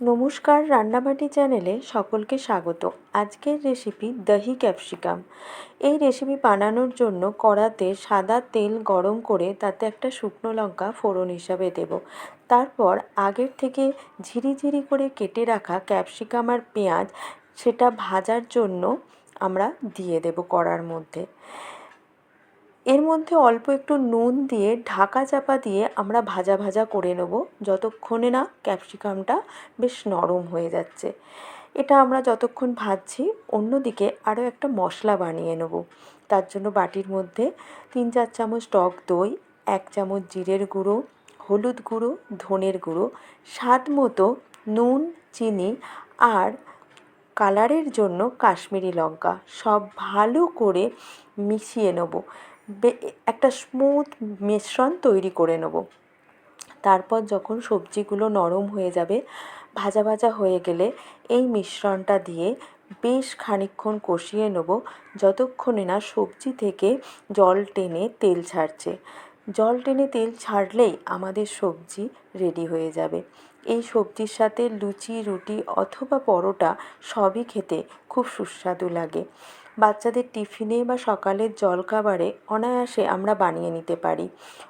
নমস্কার রান্নাবাটি চ্যানেলে সকলকে স্বাগত। আজকের রেসিপি দহি ক্যাপসিকাম। এই রেসিপি বানানোর জন্য কড়াতে সাদা তেল গরম করে তাতে একটা শুকনো লঙ্কা ফোড়ন হিসাবে দেব। তারপর আগের থেকে ঝিরিঝিরি করে কেটে রাখা ক্যাপসিকাম আর পেঁয়াজ, সেটা ভাজার জন্য আমরা দিয়ে দেব কড়ার মধ্যে। এর মধ্যে অল্প একটু নুন দিয়ে ঢাকা চাপা দিয়ে আমরা ভাজা ভাজা করে নেব। যতক্ষণে না ক্যাপসিকামটা বেশ নরম হয়ে যাচ্ছে। এটা আমরা যতক্ষণ ভাজছি, অন্যদিকে আরও একটা মশলা বানিয়ে নেব। তার জন্য বাটির মধ্যে তিন চার চামচ টক দই, এক চামচ জিরের গুঁড়ো, হলুদ গুঁড়ো, ধনের গুঁড়ো, স্বাদ মতো নুন, চিনি আর কালারের জন্য কাশ্মীরি লঙ্কা সব ভালো করে মিশিয়ে নেব। একটা স্মুথ মিশ্রণ তৈরি করে নেব। তারপর যখন সবজিগুলো নরম হয়ে যাবে, ভাজা ভাজা হয়ে গেলে এই মিশ্রণটা দিয়ে বেশ খানিকক্ষণ কষিয়ে নেব, যতক্ষণে না সবজি থেকে জল টেনে তেল ছাড়ছে। জল টেনে তেল ছাড়লেই আমাদের সবজি রেডি হয়ে যাবে। এই সবজির সাথে লুচি, রুটি অথবা পরোটা সবই খেতে খুব সুস্বাদু লাগে। বাচ্চাদের টিফিনে বা সকালের জলখাবারে অনায়াসে আমরা বানিয়ে নিতে পারি।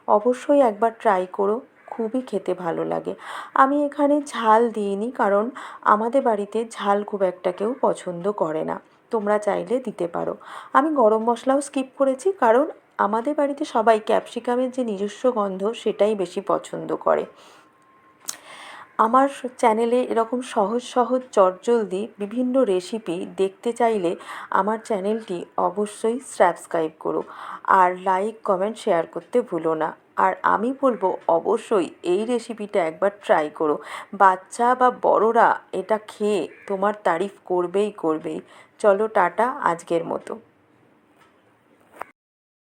অবশ্যই একবার ট্রাই করো, খুবই খেতে ভালো লাগে। আমি এখানে ঝাল দিইনি কারণ আমাদের বাড়িতে ঝাল খুব একটা কেউ পছন্দ করে না। তোমরা চাইলে দিতে পারো। আমি গরম মশলাও স্কিপ করেছি কারণ আমাদের বাড়িতে সবাই ক্যাপসিকামের যে নিজস্ব গন্ধ সেটাই বেশি পছন্দ করে। আমার চ্যানেলে এরকম সহজ সহজ চটজলদি বিভিন্ন রেসিপি দেখতে চাইলে আমার চ্যানেলটি অবশ্যই সাবস্ক্রাইব করো আর লাইক কমেন্ট শেয়ার করতে ভুলো না। আর আমি বলব অবশ্যই এই রেসিপিটা একবার ট্রাই করো। বাচ্চা বা বড়রা এটা খেয়ে তোমার তারিফ করবেই করবেই। চলো টাটা, আজকের মতো।